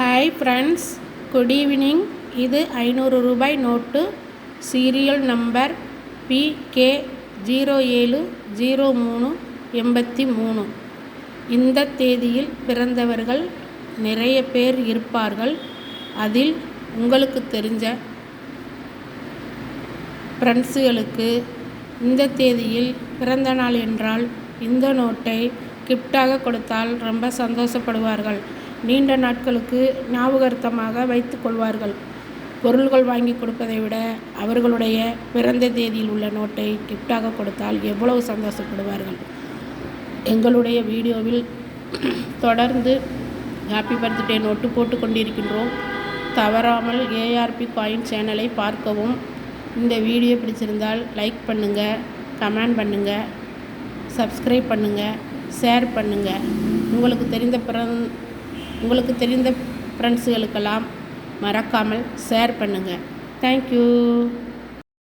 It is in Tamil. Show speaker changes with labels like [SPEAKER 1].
[SPEAKER 1] ஹாய் ஃப்ரெண்ட்ஸ் குட் ஈவினிங் இது ஐநூறு ரூபாய் note. Serial number P K zero ஏழு ஜீரோ மூணு எண்பத்தி மூணு. இந்த தேதியில் பிறந்தவர்கள் நிறைய பேர் இருப்பார்கள். அதில் உங்களுக்கு தெரிஞ்ச ஃப்ரெண்ட்ஸுகளுக்கு இந்த தேதியில் பிறந்த நாள் என்றால் இந்த நோட்டை கிஃப்டாக கொடுத்தால் ரொம்ப சந்தோஷப்படுவார்கள். நீண்ட நாட்களுக்கு ஞாபகார்த்தமாக வைத்து கொள்வார்கள். பொருள்கள் வாங்கி கொடுப்பதை விட அவர்களுடைய பிறந்த தேதியில் உள்ள நோட்டை கிஃப்டாக கொடுத்தால் எவ்வளவு சந்தோஷப்படுவார்கள். எங்களுடைய வீடியோவில் தொடர்ந்து ஹாப்பி பர்த்டே நோட்டு போட்டு கொண்டிருக்கின்றோம். தவறாமல் ஏஆர்பி காயின் சேனலை பார்க்கவும். இந்த வீடியோ பிடிச்சிருந்தால் லைக் பண்ணுங்கள் கமெண்ட் பண்ணுங்கள் சப்ஸ்கிரைப் பண்ணுங்கள் ஷேர் பண்ணுங்கள் உங்களுக்கு தெரிந்த பிறந் உங்களுக்கு தெரிந்த ஃப்ரெண்ட்ஸுகளுக்கெல்லாம் மறக்காமல் ஷேர் பண்ணுங்கள் தேங்க்யூ